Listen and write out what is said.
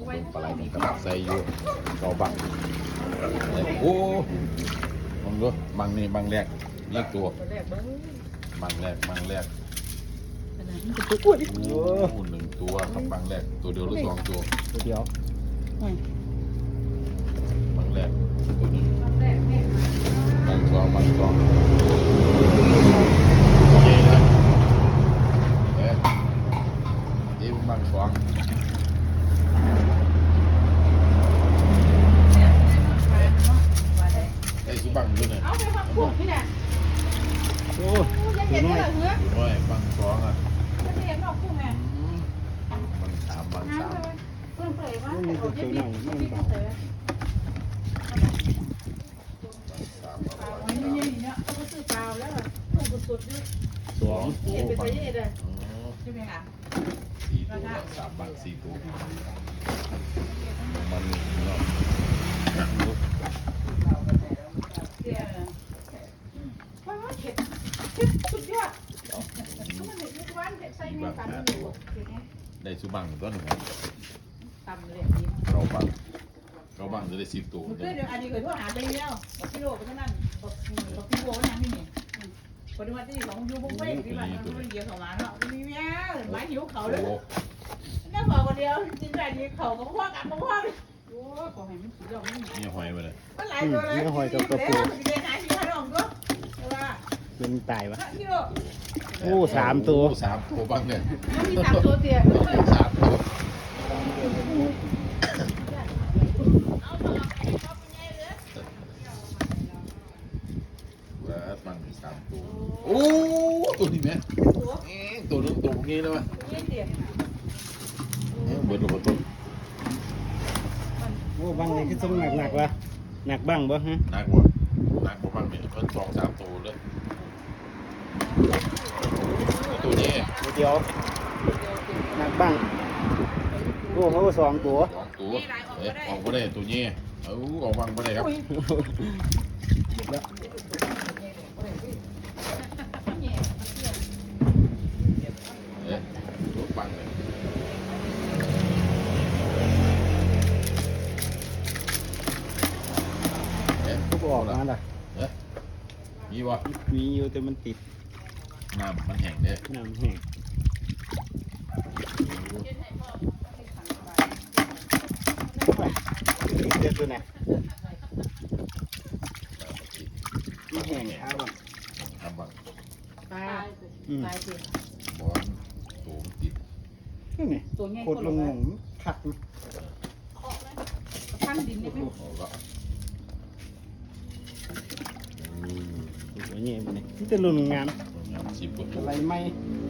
ปลาไหลมันกำลังใส่อยู่เกาบังโอ้มังดูบังนี่บังแรกเรียกตัวตัวแรกเบิ้งบังแรกบังแรกขนาดนี้จะตัวอ้วนโอ้หนึ่งตัวครับบังแรกตัวเดียวหรือสองตัวตัวเดียว บังแรกตัวนี้ แรกแม่ บังสองบังสองโอเคนะเอ๊ะนี่บังสอง ไอ้คือบังด้วยเนี่ย เอาไปฟังพวกพี่น่ะ โอ้ ยังเห็นได้อเฮ้ยอยู่ด้ยบังสองอะไม่เห็นหรอกพวกแม่อืมบังสามบังสามเลยเพิ่มเผยว่าแต่เราจะดิ้นดิ้นเผยสามบังเปล่าสามอันนี้เนี่ยเขาก็ซื้อเปล่าแล้วถูกสุดๆด้วยสองโอ้เห็นเป็นบัไปงเยอะเลยอืมใช่ไหมคะสี่ตัวบังสามบังสี่ตัวมันนี่เนาะ เดี๋ยวว้าวเผ็ดเผ็ด สุดยอดมันเห็นทุกวันเผ็ดใส่เนื้อสันมันอยู่เผ็ดไงได้สุบังตัวหนึ่งตำเลยดีเราบังเราบังจะได้สิบตัวมันเพื่อนอันนี้เคยโทษหาไปแล้วบอกพี่โลไปเท่านั้นบอกบอกพี่โบนะนี่นี่ปฏิวัติที่ของยูบงเป้ที่บ้านมันเดียวเขามาเนาะมีแม่หมายหิวเขาเลยโอ้นั่นบอกคนเดียวจริงๆนี่เขาก็พ่อกันพ่อเลยโอ้ขอให้มันสุดยอดมันนี่หอยไปเลยมันหลายตัวเลยแล้วสิเดินหาที่ห้องก็แต่ว่า เป็นตายวะพี่โลโอ้สามตัว สามตัวบังเนี่ยมันมีสามตัวเตี้ยสามตัวแล้วบังสามตัวโอ้ตัวนี้แม่ตัวเอ๊ะตัวนึงตัวนี้แล้ววะนี่เตี้ยเอ๊ะเบิดตัวตัวโอ้บังนี่คือทรงหนักหนักๆวะหนักบ้างบ่ฮะหนักกว่าหนักกว่าบังเนี่ยเพิ่นสองสามตัวเลยตัว นี้ตัวเดียวหนักบ้างโอ้เขาสองตัวสองตัวเอ๊ะออกไม่ได้ตัวนี้เอาออกบังไม่ได้ครับเอ๊ะตัวบังเลยเอ๊ะเขาบอกมาล่ะเอ๊ะยี่วะมีอยู่แต่มันติดน้ำมันแห้งเด้น้ำแห้ง เดือดตัวไหนมีแห้งครับบ่น้ำบังตายอืมตายสิบอลตูมติดนี่นี่ตัวใหญ่โคตรลงงงขัดมันขั้นดินได้ไหมออกแล้วอืมตัวนี้มันนี่มันจะลงงามงามสิบกว่าตัวอะไรไหมอ